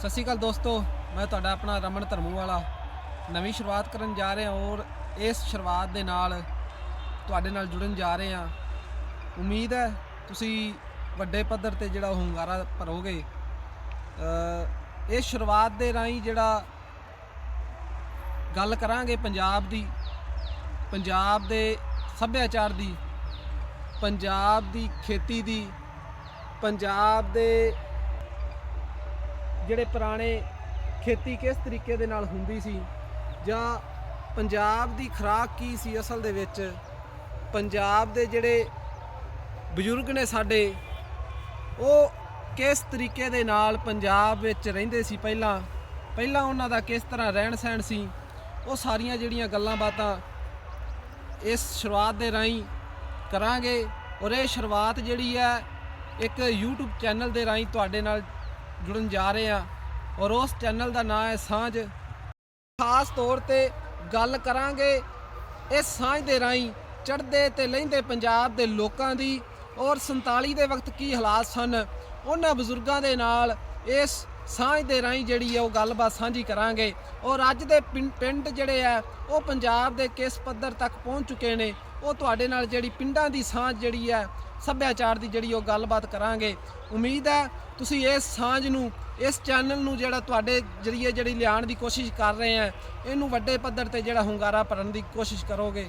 ਸਤਿ ਸ਼੍ਰੀ ਅਕਾਲ ਦੋਸਤੋ ਮੈਂ ਤੁਹਾਡਾ ਆਪਣਾ ਰਮਨ ਧਰਮੂ ਵਾਲਾ ਨਵੀਂ ਸ਼ੁਰੂਆਤ ਕਰਨ ਜਾ ਰਹੇ ਹਾਂ ਔਰ ਇਸ ਸ਼ੁਰੂਆਤ ਦੇ ਨਾਲ ਤੁਹਾਡੇ ਨਾਲ ਜੁੜਨ ਜਾ ਰਹੇ ਹਾਂ। ਉਮੀਦ ਹੈ ਤੁਸੀਂ ਵੱਡੇ ਪੱਧਰ ਤੇ ਜਿਹੜਾ ਹੁੰਗਾਰਾ ਭਰੋਗੇ। ਅ, ਇਸ ਸ਼ੁਰੂਆਤ ਦੇ ਰਾਹੀਂ ਜਿਹੜਾ ਗੱਲ ਕਰਾਂਗੇ ਪੰਜਾਬ ਦੀ ਪੰਜਾਬ ਦੇ ਸੱਭਿਆਚਾਰ ਦੀ ਪੰਜਾਬ ਦੀ ਖੇਤੀ ਦੀ ਪੰਜਾਬ ਦੇ ਜਿਹੜੇ ਪੁਰਾਣੇ ਖੇਤੀ ਕਿਸ ਤਰੀਕੇ ਦੇ ਨਾਲ ਹੁੰਦੀ ਸੀ? ਜਾਂ ਪੰਜਾਬ ਦੀ ਖੁਰਾਕ ਕੀ ਸੀ ਅਸਲ ਦੇ ਵਿੱਚ? ਪੰਜਾਬ ਦੇ ਜਿਹੜੇ ਬਜ਼ੁਰਗ ਨੇ ਸਾਡੇ, ਉਹ ਕਿਸ ਤਰੀਕੇ ਦੇ ਨਾਲ ਪੰਜਾਬ ਵਿੱਚ ਰਹਿੰਦੇ ਸੀ ਪਹਿਲਾਂ? ਪਹਿਲਾਂ ਉਹਨਾਂ ਦਾ ਕਿਸ ਤਰ੍ਹਾਂ ਰਹਿਣ ਸਹਿਣ ਸੀ? ਉਹ ਸਾਰੀਆਂ ਜਿਹੜੀਆਂ ਗੱਲਾਂ ਬਾਤਾਂ ਇਸ ਸ਼ੁਰੂਆਤ ਦੇ ਰਾਹੀਂ ਕਰਾਂਗੇ। ਔਰ ਇਹ ਸ਼ੁਰੂਆਤ ਜਿਹੜੀ ਹੈ, ਇੱਕ YouTube ਚੈਨਲ ਦੇ ਰਾਹੀਂ ਤੁਹਾਡੇ ਨਾਲ ਜੁੜਨ ਜਾ ਰਹੇ ਹਾਂ ਔਰ ਉਸ ਚੈਨਲ ਦਾ ਨਾਮ ਹੈ ਸਾਂਝ। ਖਾਸ ਤੌਰ ਤੇ ਗੱਲ ਕਰਾਂਗੇ ਇਸ ਸਾਂਝ ਦੇ ਰਾਹੀਂ ਚੜ੍ਹਦੇ ਤੇ ਲਹਿੰਦੇ ਪੰਜਾਬ ਦੇ ਲੋਕਾਂ ਦੀ ਔਰ 47 ਦੇ ਵਕਤ ਕੀ ਹਾਲਾਤ ਸਨ, ਉਹਨਾਂ ਬਜ਼ੁਰਗਾਂ ਦੇ ਨਾਲ ਇਸ ਸਾਂਝ ਦੇ ਰਾਹੀਂ ਜਿਹੜੀ ਹੈ ਉਹ ਗੱਲਬਾਤ ਸਾਂਝੀ ਕਰਾਂਗੇ। ਔਰ ਅੱਜ ਦੇ ਪਿੰ- ਪਿੰਡ ਜਿਹੜੇ ਆ ਉਹ ਪੰਜਾਬ ਦੇ ਕਿਸ ਪੱਧਰ ਤੱਕ ਪਹੁੰਚ ਚੁੱਕੇ ਨੇ, ਉਹ ਤੁਹਾਡੇ ਨਾਲ ਜਿਹੜੀ ਪਿੰਡਾਂ ਦੀ ਸਾਂਝ ਜਿਹੜੀ ਹੈ, ਸੱਭਿਆਚਾਰ ਦੀ ਜਿਹੜੀ ਉਹ ਗੱਲਬਾਤ ਕਰਾਂਗੇ। ਉਮੀਦ ਹੈ ਤੁਸੀਂ ਇਸ ਸਾਂਝ ਨੂੰ, ਇਸ ਚੈਨਲ ਨੂੰ ਜਿਹੜਾ ਤੁਹਾਡੇ ਜਰੀਏ ਜਿਹੜੀ ਲਿਆਉਣ ਦੀ ਕੋਸ਼ਿਸ਼ ਕਰ ਰਹੇ ਆ, ਇਹਨੂੰ ਵੱਡੇ ਪੱਧਰ ਤੇ ਜਿਹੜਾ ਹੁੰਗਾਰਾ ਭਰਨ ਦੀ ਕੋਸ਼ਿਸ਼ ਕਰੋਗੇ।